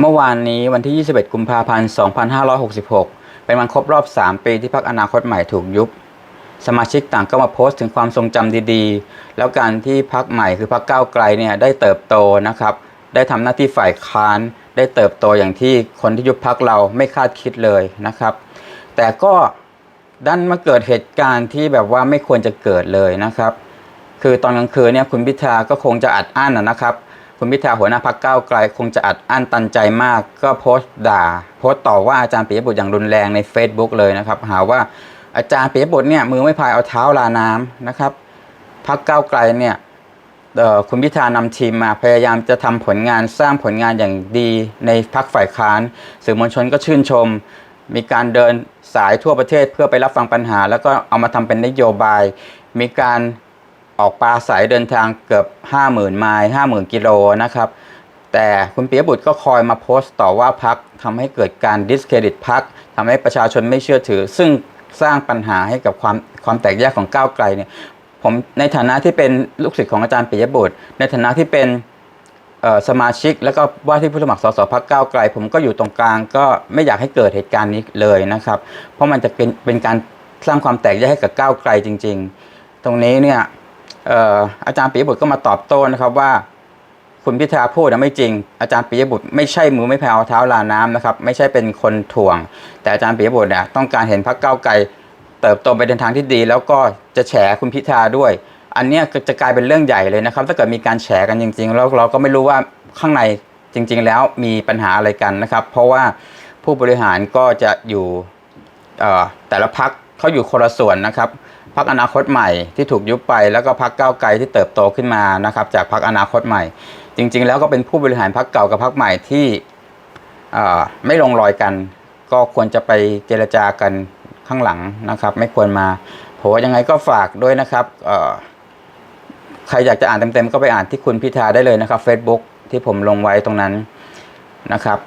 เมื่อวานนี้วันที่ 21 กุมภาพันธ์ 2566 เป็นวันครบรอบ 3 ปีที่พรรคอนาคตใหม่ถูกยุบ สมาชิกต่างก็มาโพสต์ถึงความทรงจำดีๆ แล้วการที่พรรคใหม่คือพรรคก้าวไกลเนี่ยได้เติบโตนะครับ ได้ทำหน้าที่ฝ่ายค้าน ได้เติบโตอย่างที่คนที่ยุบพรรคเราไม่คาดคิดเลยนะครับ แต่ก็ดันมาเกิดเหตุการณ์ที่แบบว่าไม่ควรจะเกิดเลยนะครับ คือตอนกลางคืนเนี่ยคุณพิธาก็คงจะอัดอั้นนะครับ คุณพิธาหัวหน้าพักก้าวไกลคงจะอัดอั้นตันใจมาก ก็โพสต์ด่า โพสต์ต่อว่าอาจารย์ปิยบุตรอย่างรุนแรงใน Facebook เลยนะครับ หาว่าอาจารย์ปิยบุตรเนี่ยมือไม่พายเอาเท้าลาน้ำนะครับพักก้าวไกลเนี่ยคุณพิธานำทีมมาพยายามจะทำผลงานสร้างผลงานอย่างดีในพักฝ่ายค้าน สื่อมวลชนก็ชื่นชม มีการเดินสายทั่วประเทศเพื่อไปรับฟังปัญหา แล้วก็เอามาทำเป็นนโยบาย มีการ ออกปลาสายเดินทางเกือบ 50,000 ไมล์50,000 กิโลนะครับ แต่คุณเปียบุตรก็คอยมาโพสต์ต่อว่าพักทำให้เกิดการดิสเครดิตพักทำให้ประชาชนไม่เชื่อถือ ซึ่งสร้างปัญหาให้กับความความแตกแยกของก้าวไกลเนี่ยผมในฐานะที่เป็นลูกศิษย์ของอาจารย์ปิยบุตรในฐานะที่เป็นสมาชิก แล้วก็ว่าที่ผู้สมัครสสพักก้าวไกล ผมก็อยู่ตรงกลางก็ไม่อยากให้เกิดเหตุการณ์นี้เลยนะครับ เพราะมันจะเป็นเป็นการสร้างความแตกแยกให้กับก้าวไกลจริง ๆ ตรงนี้เนี่ย อาจารย์ปิยบุตรก็มาตอบโต้นะครับว่า คุณพิธาพูดนะไม่จริง อาจารย์ปิยบุตรไม่ใช่มือไม่แผ่เอาเท้าลาน้ำนะครับไม่ใช่เป็นคนถ่วง แต่อาจารย์ปิยบุตรเนี่ยต้องการเห็นพรรคก้าวไกลเติบโตไปในทางที่ดี แล้วก็จะแฉคุณพิธาด้วย อันนี้จะกลายเป็นเรื่องใหญ่เลยนะครับ ถ้าเกิดมีการแฉกันจริง ๆ แล้วเราก็ไม่รู้ว่าข้างในจริง ๆ แล้วมีปัญหาอะไรกันนะครับ เพราะว่าผู้บริหารก็จะอยู่แต่ละพัก เขาอยู่คนละส่วนนะครับพักอนาคตใหม่ที่ถูกยุบไปแล้วก็พักก้าวไกลที่เติบโตขึ้นมานะครับจากพักอนาคตใหม่ จริง ๆ แล้วก็เป็นผู้บริหารพักเก่ากับพักใหม่ที่ไม่ลงรอยกัน ก็ควรจะไปเจรจากันข้างหลังนะครับ ไม่ควรมาผมว่ายังไงก็ฝากด้วยนะครับใครอยากจะอ่านเต็มๆก็ไปอ่านที่คุณพิธาได้เลยนะครับ Facebook ที่ผมลงไว้ตรงนั้นนะครับ